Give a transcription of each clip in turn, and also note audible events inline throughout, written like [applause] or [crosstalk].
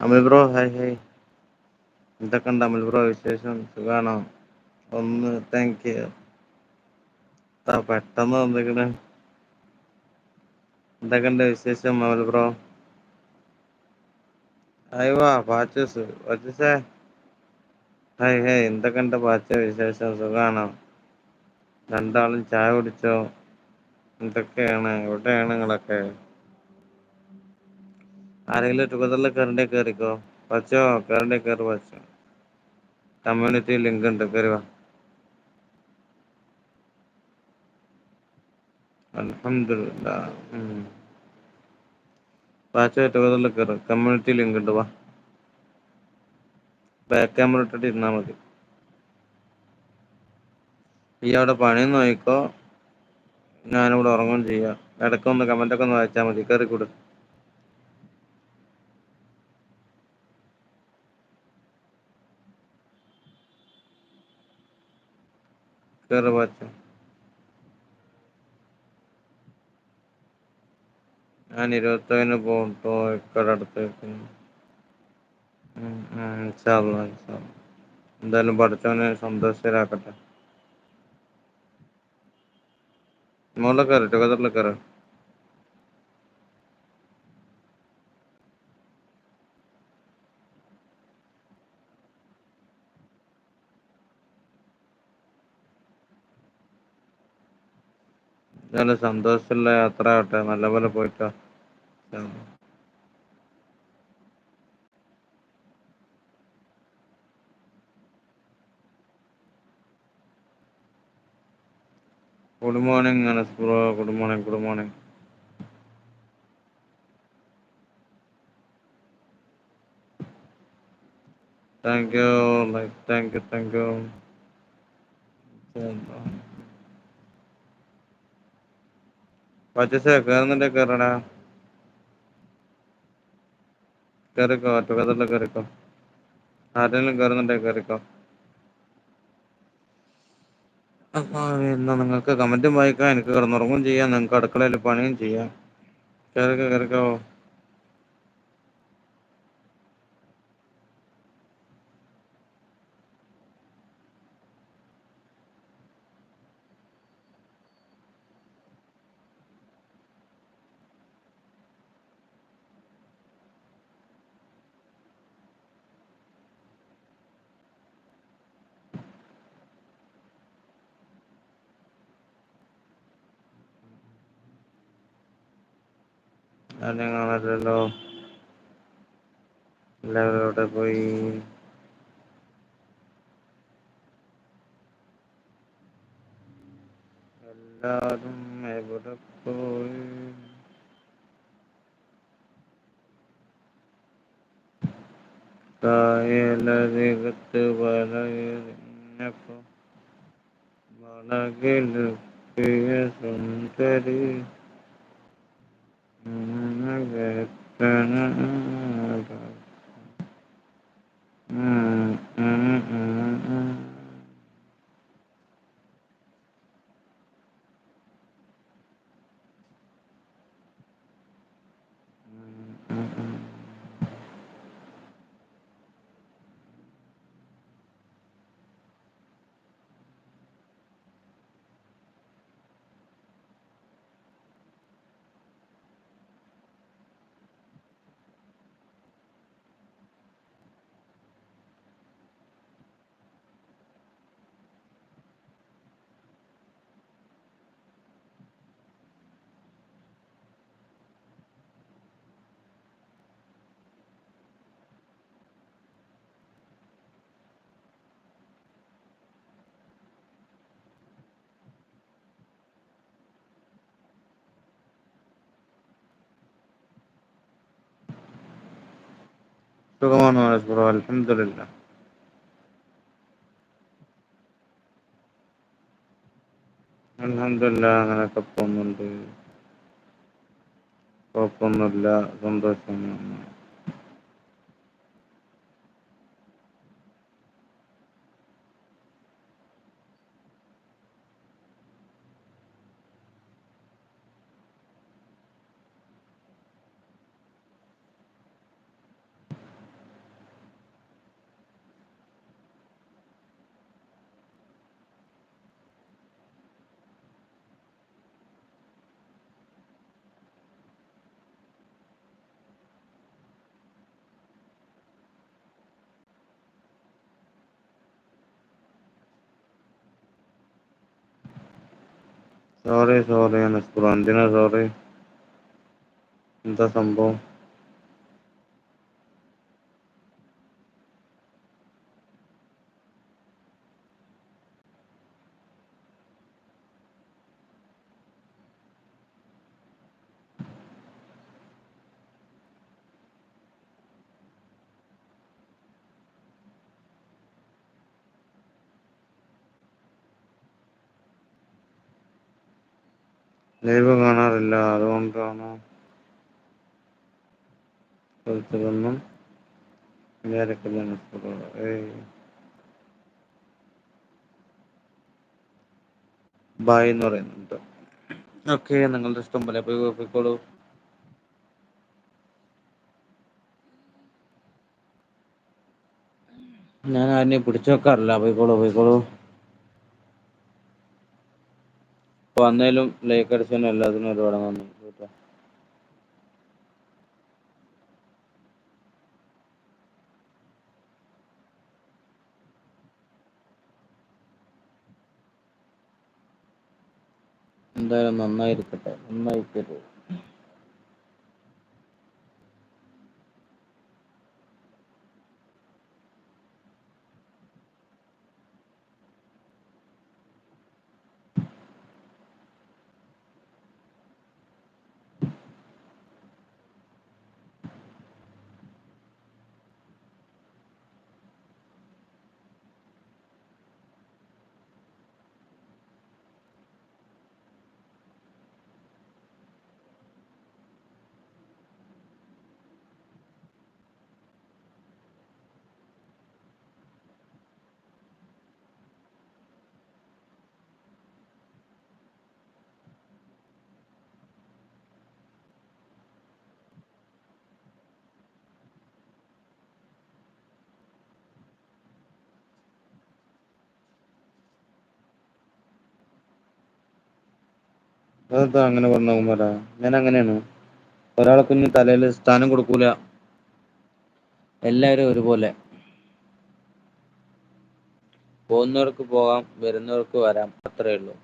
അമൽ bro hi hi. എന്തൊക്കെണ്ട് അമൽ bro വിശേഷം? സുഖാണോ? ഒന്ന് താങ്ക് യു പെട്ടെന്ന് വന്ന്ക്ക്ണ് എന്തൊക്കെണ്ട് വിശേഷം അമൽ ബ്രോ? ഹായ് വാ പാച്ചൂസ്. പാച്ചൂസേ. Hi hey. കണ്ട പാച്ച വിശേഷം? സുഖാണോ? രണ്ടാളും ചായ കുടിച്ചോ? എന്തൊക്കെയാണ്? എവിടെയാണ് നിങ്ങളൊക്കെ? ആരെങ്കിലും ടുഗദറിൽ കേറണ്ടേ കേറിക്കോ? പച്ചോ? കേറണ്ടേ കേറ് പച്ചോ? കമ്മ്യൂണിറ്റി ലിങ്ക് ഉണ്ട് കയറി വാ. ഉം. പാച്ച ടുഗദറിൽ കേറ്. കമ്മ്യൂണിറ്റി ലിങ്ക് ഉണ്ട് വാ. ബാക്ക് ക്യാമറ ഇട്ടിട്ട് ഇരുന്നാ മതി. ഇയ്യ് അവിടെ പണി നോക്കിക്കോ. ഞാനിവിടെ ഉറങ്ങും ചെയ്യാ. ഇടക്കൊന്ന് കമന്റ് ഒക്കെ ഒന്ന് വായിച്ചാൽ മതി. കേറിക്കൂട്. പാച്ച ഞാൻ ഇരുപത്തേഴിന് പോവുട്ടോ ഇക്കടെ അടുത്തേക്ക് ഉം ഉം ഇൻഷാ അല്ലാഹ് ഇൻഷാ അല്ലാഹ് എന്തായാലും പടച്ചോന് സന്തോഷത്തിലാക്കട്ടെ. മോളിൽ കേറ് ടുഗദറിൽ കേറ് എന്തായാലും സന്തോഷുള്ള യാത്ര ആവട്ടെ നല്ല പോലെ പോയിട്ട്. Good morning Anas bro. Good morning good morning. Thank you like thank you thank you. പച്ചസേ കേറുന്നുണ്ടെ കേറടാ. കേറിക്കോ ടുഗദറിൽ കേറിക്കോ. ആരെങ്കിലും കേറുന്നുണ്ടെ കേറിക്കോ. അപ്പൊ എന്നാ നിങ്ങൾക്ക് കമന്റും വായിക്കാം എനിക്ക് കിടന്നുറങ്ങും ചെയ്യാം നിങ്ങൾക്ക് അടുക്കളയിൽ പണിയും ചെയ്യാം. കേറിക്കോ കേറിക്കോ. കാണാനില്ലല്ലോ എല്ലാവരും അവിടെ പോയി. എല്ലാരും എവിടെ പോയി? കായലരികത്ത് വലയെറിഞ്ഞപ്പോ വളകിലെത്തിയ സുന്ദരി. ഉം. ഉം സുഖമാണ് മനോജ് ബ്രോ. അൽഹംദുലില്ലാ. പോകുന്നുണ്ട്. കുഴപ്പമൊന്നുമില്ല. പോന്നുണ്ട് കൊഴപ്പൊന്നുല്ല സന്തോഷം സോറി സോറി അനസ് ബ്രോ എന്തിനാ സോറി എന്താ സംഭവം ലൈവ് കാണാറില്ല അതുകൊണ്ടാണോ ഒന്നും ബായ് എന്ന് പറയുന്നുണ്ട്. ഓക്കെ നിങ്ങളുടെ ഇഷ്ടം പോലെ പോയി പോയിക്കോളൂ ഞാൻ ആരെയും പിടിച്ചു വെക്കാറില്ല. പോയിക്കോളൂ പോയിക്കോളൂ ഇപ്പൊ വന്നതിലും ലൈക്ക് അടിച്ചതിനും എല്ലാത്തിനും ഒരുപാട് നന്ദി. എന്തായാലും നന്നായിരിക്കട്ടെ. നന്നായിരിക്കട്ടെ അതെന്താ അങ്ങനെ പറഞ്ഞ ഞാൻ അങ്ങനെയാണ്. ഒരാളെ ഇനി തലയിൽ സ്ഥാനം കൊടുക്കൂല. എല്ലാവരും ഒരുപോലെ. പോകുന്നവർക്ക് പോകാം വരുന്നവർക്ക് വരാം. അത്രേ ഉള്ളൂ.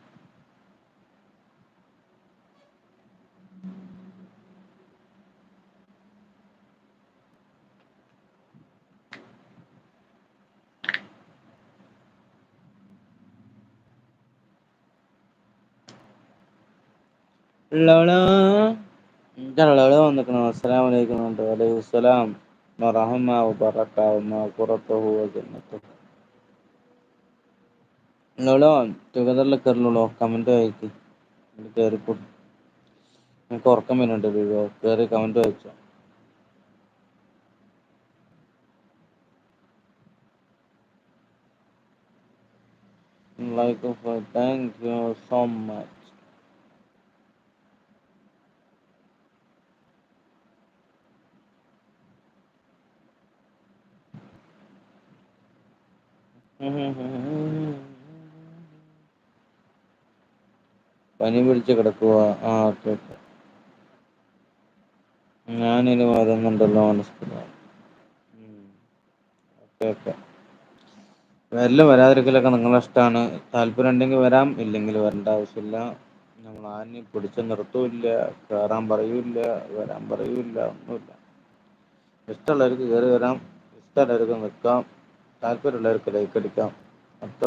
ലളാ ലള വന്നിക്കണു ഉറക്കം വരുന്നുണ്ട് വീഡിയോ കേറി കമന്റ് വായിച്ചോ. Like thank you so much പനി പിടിച്ച് കിടക്കുക ആ ഓക്കെ ഓക്കെ. ഞാനിനി വരുന്നുണ്ടല്ലോ ഓക്കെ ഓക്കെ. വരലും വരാതിരിക്കലൊക്കെ നിങ്ങളെ ഇഷ്ടമാണ് താല്പര്യം ഉണ്ടെങ്കിൽ വരാം ഇല്ലെങ്കിൽ വരേണ്ട ആവശ്യമില്ല. നമ്മൾ ആനി പിടിച്ച് നിർത്തൂല്ല കയറാൻ പറയൂല്ല വരാൻ പറയൂല്ല ഒന്നുമില്ല. ഇഷ്ടമുള്ളവർക്ക് കയറി വരാം ഇഷ്ടമുള്ളവർക്ക് നിൽക്കാം. താല്പര്യമുള്ളവർക്ക് ലൈക്ക് അടിക്കാം അടുത്ത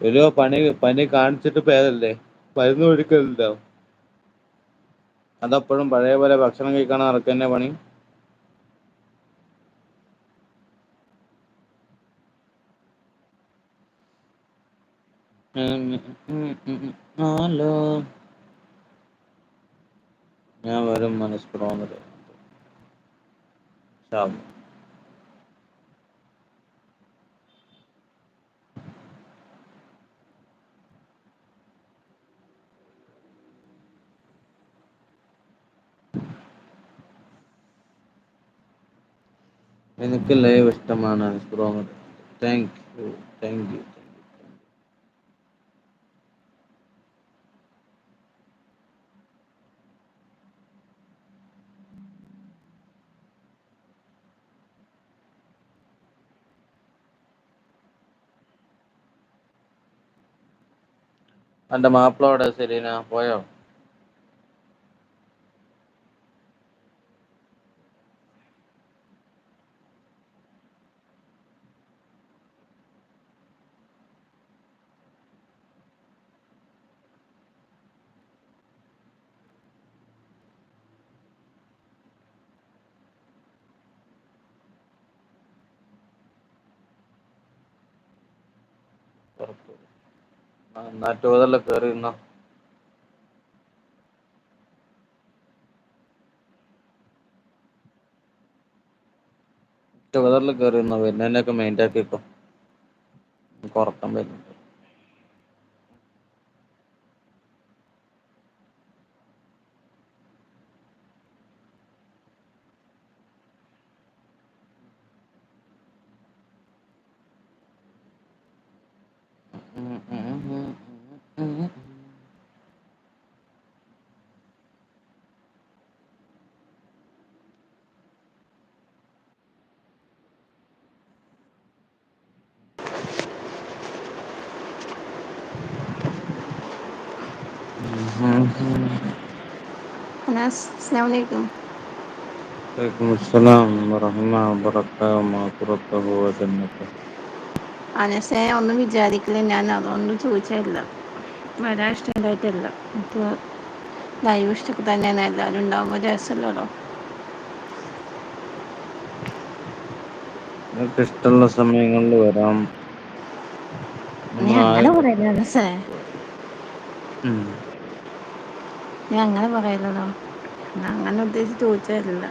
ഉള്ളൂ പണി പനി കാണിച്ചിട്ട് പേരല്ലേ മരുന്ന് മേടിക്കലുണ്ടോ അതപ്പോഴും പഴയ പോലെ ഭക്ഷണം കഴിക്കണം നടക്കുന്ന പണി ഹലോ ഞാൻ വരും മനസ് പ്രോ എനിക്ക് ലൈവ് ഇഷ്ടമാണ് താങ്ക് യു താങ്ക് യു അന്റെ മാപ്പിളെവിടെ സെലീന പോയോ എന്നാ ടൂ വീലറിൽ നിന്നോ. ടൂ വീലറിൽ കേറിയിരുന്നോ വരുന്നതിനൊക്കെ മൈൻഡ് ആക്കിക്കോ. എനിക്ക് ഹലോ അസ്സലാമു അലൈക്കും വലൈക്കും മുസ്സലാം വറഹ്മത്തുള്ളാഹി വബറകാതുഹു അനസെ ഒന്നും വിചാരിക്കില്ല ഞാൻ അതൊന്നും ചോദിച്ചില്ല വരാൻ ഇഷ്ടണ്ടായിട്ടല്ല ഇപ്പോൾ ലൈവ് ഇഷ്ടൊക്കെ തന്നെയാണ് എല്ലാവരും ഉണ്ടാകുമ്പോൾ രസല്ലല്ലോ നിങ്ങൾക്ക് ഇഷ്ടമുള്ള സമയങ്ങളിൽ വരാം ഞാൻ അങ്ങനെ പറയല്ലേ അനസേ നീ അങ്ങനെ പറയലോ ഞാൻ അങ്ങനെ ഉദ്ദേശിച്ച് ചോദിച്ചതല്ല.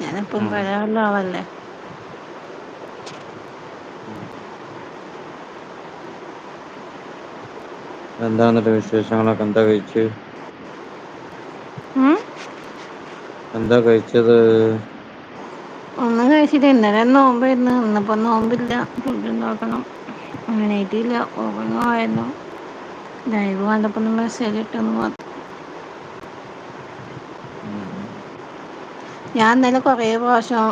ഞാനിപ്പം പഴയുള്ള ആവല്ലേ ആളല്ലേ. ഉം എന്താ എന്നിട്ട് വിശേഷങ്ങളൊക്കെ? എന്താ കഴിച്ച്? എന്താ കഴിച്ചത്? ഒന്നും കഴിച്ചിട്ട് ഇന്നലെ നോമ്പായിരുന്നു. ഇന്നിപ്പോ നോമ്പില്ല. ഫുഡ് ഉണ്ടാക്കണം. അങ്ങനെ ആയിട്ടില്ല ഉറങ്ങുവായിരുന്നു. ലൈവ് കണ്ടപ്പോൾ മെസ്സേജ് ഇട്ടെന്ന് മാത്രം ഞാൻ ഇന്നലെ കൊറേ പ്രാവശ്യം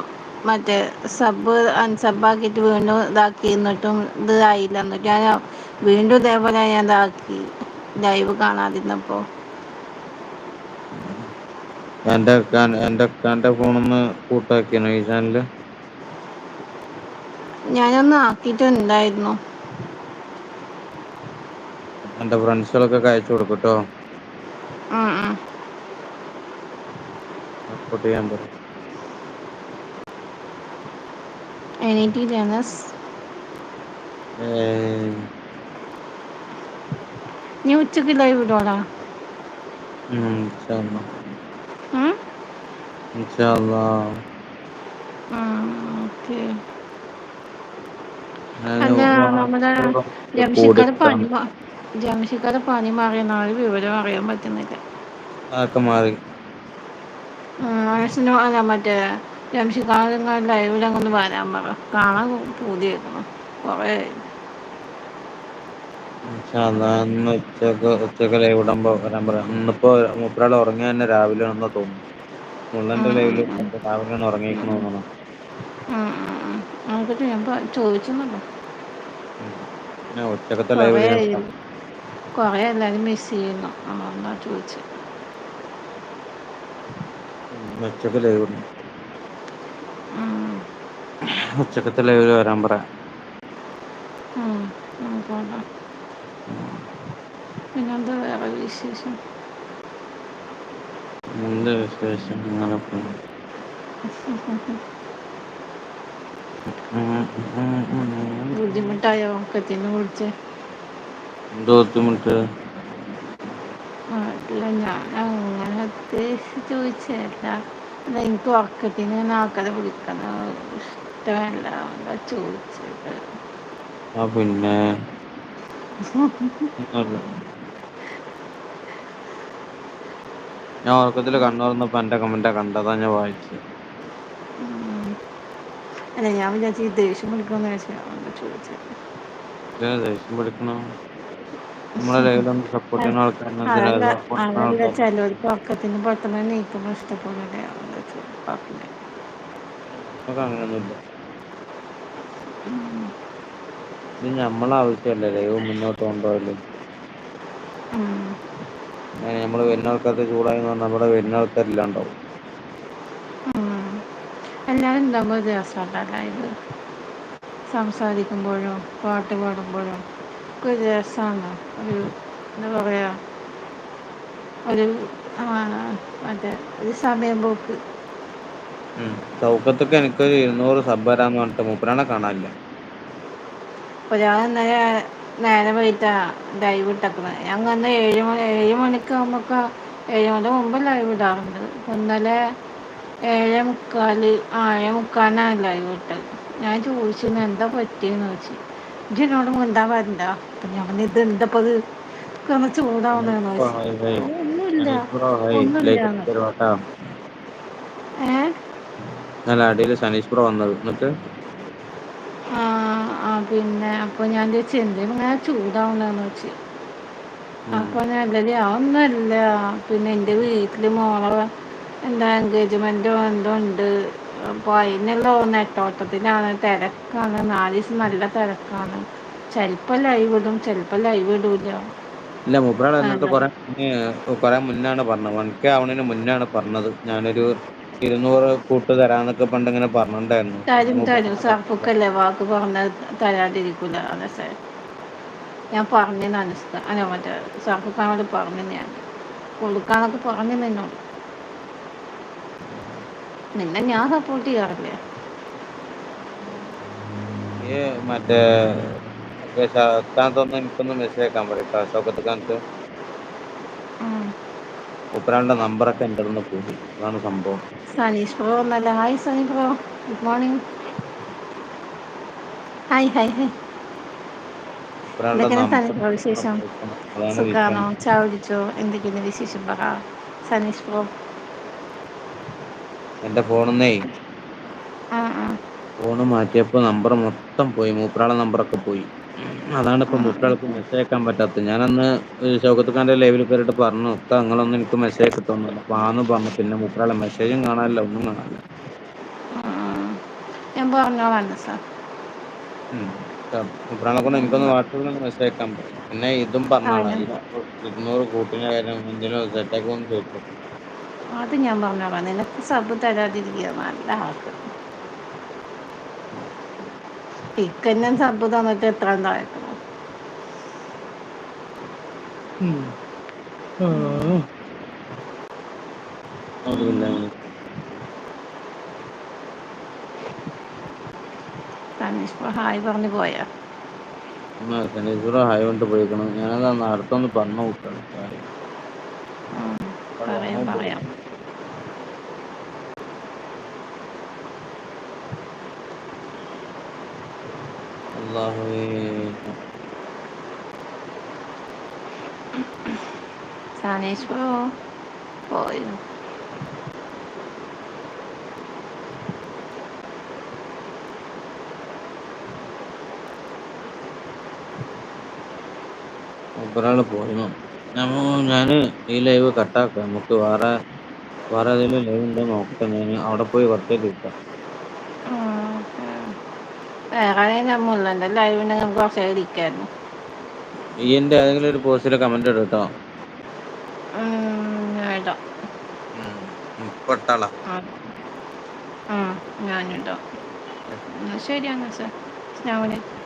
മറ്റേ സബ് അൺസബ് ആക്കിയിട്ട് വീണ്ടും ഇതാക്കി എന്നിട്ടും ഇത് ആയില്ല. എന്നിട്ട് ഞാൻ വീണ്ടും ഇതേപോലെ ഞാൻ ഇതാക്കി. ലൈവ് കാണാതിരുന്നപ്പോ. എന്റെ എന്റെ ഇക്കാന്റെ ഫോണിന്ന് പൂട്ടാക്കിണോ ഈ ചാനൽ ഞാനൊന്ന് ആക്കിട്ടുണ്ടായിരുന്നു എന്റെ ഫ്രണ്ട്സുകൾക്കൊക്കെ അയച്ചു കൊടുക്കും കേട്ടോ ഉം. സപ്പോർട്ട് ചെയ്യാൻ പറ. എണീറ്റില്ലേ അനസ് ഏയ് നീ ഉച്ചയ്ക്ക് ലൈവ് ഇടോടാ ഉം ഇൻഷാ അള്ളാ ഉം? ഇൻഷാ അള്ളാ ഉം, ഓക്കെ. ഞാൻ അല്ല നമ്മുടെ കൂടിത്താണ് പനി മാ ജംഷിക്കാടെ വിവരം അറിയാൻ പറ്റുന്നില്ല. അതൊക്കെ മാറി. ആയുസ്സിനു അല്ല മറ്റേ നിങ്ങൾ ലൈവിൽ ഒന്ന് വരാൻ പറ. കാണാൻ പൂതിയായിരുന്നു. കൊറേ ഇന്ന് ഉച്ചയ്ക്ക് ഉച്ചയ്ക്ക് ലൈവ് ഇടുമ്പോ വരാൻ പറയാം. ഇന്നിപ്പോ മൂപ്പരാൾ ഉറങ്ങിയത് തന്നെ രാവിലെ ആണെന്നാ തോന്നുന്നു. മുള്ളന്റെ ലൈവിൽ രാവിലെ രാവിലെയാണ് ഉറങ്ങീക്കണ ഉം, തോന്നണു ഉം, ഉം, ഉം. നോക്കട്ടെ ഞാൻ ചോദിച്ചെന്നുള്ളൂ ഞാൻ ഉച്ചക്കത്തെ കുറേ ലൈവിൽ ഞാൻ ആയി വരാം കുറേ എല്ലാവരും മിസ് ചെയ്യുന്നു ചോദിച്ചത് ഉം ഉച്ചയ്ക്ക് ലൈവ് ഉച്ചക്കത്തെ ലൈവിൽ വരാൻ പറ? പിന്നെന്താ വേറെ വിശേഷം? എന്ത് വിശേഷം? ഉം ബുദ്ധിമുട്ടായോ? ഒക്കത്തിനും വിളിച്ച് എന്ത് ബുദ്ധിമുട്ട്? അല്ല ഞാൻ അങ്ങനെ ഉദ്ദേശിച്ച് ചോദിച്ചല്ല എനിക്ക് ഉറക്കത്തിന് ആൾക്കാരെ വിളിക്കുന്നത് ഇഷ്ടമല്ല അതാ ചോദിച്ചത്. ആഹ് പിന്നെ? [laughs] ഞാൻ ഉറക്കത്തിൽ കണ്ണുറന്നപ്പോ എന്റെ കമന്റ് കണ്ടതാ ഞാൻ വായിച്ചത്. അല്ല ഞാൻ വിചാരിച്ചു ദേഷ്യം പിടിക്കണോന്ന് ചോദിച്ചു അതാ ചോദിച്ചത്. ദേഷ്യം പിടിക്കണെ നമ്മളെ ലൈവിലൊന്നും സപ്പോർട്ട് ചെയ്യുന്ന ആൾക്കാരെ എന്തിനാ അതല്ല സപ്പോർട്ട് ചെയ്യുന്ന ചിലവർക്ക് ഉറക്കത്തിന് അതാ നമ്മക്ക് അങ്ങനെയൊന്നുമില്ല. ഇത് ഞമ്മളെ ആവശ്യല്ലേ? ലൈവ് മുന്നോട്ട് കൊണ്ടുപോവൽ ഉം. അങ്ങനെ നമ്മൾ വരുന്ന ആൾക്കാർക്ക് ചൂടായിന്ന് പറഞ്ഞാ ഇവിടെ വരുന്ന ആൾക്കാര് ഇല്ലാണ്ടാവും. എല്ലാരും ഉണ്ടാവുമ്പോ ഒരു രസാട്ടോ ഇത്? സംസാരിക്കുമ്പോഴും പാട്ട് പാടുമ്പോഴും. ഒരു രസമാണ് ഒരു എന്താ പറയാ ഒരു മറ്റേ ഒരു സമയം പോക്ക്. സൗഖ്യത്തൊക്കെ എനിക്ക് എനിക്കൊരു ഇരുന്നൂറ് സബ് വരാന്ന് പറഞ്ഞിട്ട് മൂപ്പരാളെ കാണാനില്ല. ഒരാൾ നേരെ പോയിട്ടാ ലൈവ് ഇട്ടക്കുന്നത് ഞാൻ അന്ന് ഏഴ് മണി ഏഴ് മണിക്ക് നമുക്ക് ഏഴ് മണി മുമ്പ് ലൈവ് ഇടാറുണ്ട്. ഇന്നലെ ഏഴ് മുക്കാൽ ആ ഏഴ് മുക്കാലിനാ ലൈവ് ഇട്ടത്. ഞാൻ ചോദിച്ചു എന്താ പറ്റിയെന്ന് ചോദിച്ചു. ഇജ്ജ് എന്നോട് മിണ്ടാൻ വരണ്ട അപ്പൊ ഞാൻ ഇത് ഒന്നുമില്ല. അടിച്ച് തരുവാ ഏ? അല്ല അടിയിൽ സനീഷ് ബ്രോ വന്നത്. എന്നിട്ട്? പിന്നെ അപ്പൊ ഞാൻ ചോദിച്ചു എന്തെ ഇങ്ങനെ ചൂടാവണേന്ന് ചോദിച്ചു. ഉം. അപ്പൊ ഞാൻ ഒന്നല്ല പിന്നെ എന്റെ വീട്ടിൽ മോളെ എന്താ എൻഗേജ്മെന്റോ എന്തോ ഉണ്ട്. അപ്പൊ അതിനുള്ള നെട്ടോട്ടത്തിലാണ്. തിരക്കാണ്. നാല് ദിവസം നല്ല തിരക്കാണ്. ചിലപ്പോൾ ലൈവ് ഇടും ചിലപ്പോൾ ലൈവ് ഇടൂല. ഇല്ല മൂപ്പരാൾ എന്നിട്ട് കൊറേ കുറെ മുന്നേ കുറെ മുന്നാണ് പറഞ്ഞത്. വൺ കെ ആവണേന് മുന്നാണ് പറഞ്ഞത്. ഞാനൊരു ഇരുന്നൂറ് കൂട്ട് തരാന്നൊക്കെ പണ്ട് ഇങ്ങനെ പറഞ്ഞിട്ടുണ്ടായിരുന്നു തരും തരും. സർഫുക്കല്ലേ? വാക്ക് പറഞ്ഞ തരാതിരിക്കൂല. അതെ ഞാൻ പറഞ്ഞു അനുസ്ക അല്ല മറ്റേ സഫുക്കാനോട് പറഞ്ഞെന്ന് ഞാൻ. കൊടുക്കാനൊക്കെ പറഞ്ഞു എന്നോട്. നിന്നെ ഞാൻ സപ്പോർട്ട് ചെയ്യാറില്ല? മറ്റേ ഷാത്താന്തൊന്ന് എനിക്കൊന്ന് മെസ്സേജ് പറയ്ട്ടോ നമ്പറൊക്കെ പോയി അതാണ് സംഭവം. സനീഷ് ബ്രോ വന്നല്ലോ. Hi bro good morning hi hi hi Saneesh വിശേഷം? സുഖാണോ? ചാവിടിച്ചോ എന്തൊക്കെയാണ് വിശേഷം പറ. സനീഷ് ബ്രോ എന്റെ ഫോണിന്നേ. ഫോണ് മാറ്റിയപ്പോ നമ്പർ മൊത്തം പോയി. മൂപ്പരാളെ നമ്പറൊക്കെ പോയി. അതാണ് ഇപ്പം മൂപ്പരാൾക്ക് മെസ്സേജ് അയക്കാൻ പറ്റാത്തത്. ഞാനന്ന് ഷൗക്കത്ത് ലൈവിൽ കയറിയിട്ട് പറഞ്ഞു ഇക്ക നിങ്ങളൊന്നും എനിക്ക് മെസ്സേജ് അപ്പൊ ആന്ന് പറഞ്ഞു. പിന്നെ മൂപ്പരാളെ മെസ്സേജും കാണാനില്ല ഒന്നും കാണാനില്ല. മൂപ്പരാളെ കൊണ്ട് എനിക്കൊന്ന് വാട്സപ്പിൽ മെസ്സേജ് അയക്കാൻ പറ്റും. പിന്നെ ഇതും പറഞ്ഞാണ് ഇരുന്നൂറ് കൂട്ടിന് കാര്യം എന്തേലും സെറ്റാക്കുമെന്ന് ചോദിച്ചോക്ക് അത് ഞാൻ പറഞ്ഞോളാം നിനക്ക് സബ് തരാതിരിക്കുക നല്ല ആൾക്ക്. ഇക്കന്നെ സബ് തന്നിട്ട് എത്ര താഴ്ത്തണം ഹായ് പറഞ്ഞു പോയാ? ഹായ് കൊണ്ട് പോയിക്കണം. ഞാനത് അടുത്തൊന്ന് പറഞ്ഞു പറയാം. വന്നും പോയി? പറയാം അല്ലാഹുവേ നമ്മ ഞാൻ ഈ ലൈവ് കട്ടാക്കാം. നമുക്ക് വേറെ വേറെ ഏതെങ്കിലും ലൈവ് ഉണ്ടോ നോക്കട്ടെ. ഞാൻ അവിടെ പോയി വർക്ക് കിട്ടാം വേറെ നമുക്ക് കുറച്ച് ഇയ്യന്റെ ഏതെങ്കിലും ഒരു പോസ്റ്റിൽ കമന്റ് ഇട് കേട്ടോ ഇടാം. ഉം ഇപ്പൊ ഇട്ടാള. ആ ആ ഞാനിടാം ഉം. എന്നാ ശരി അങ്ങനെ സാർ അലൈക്കും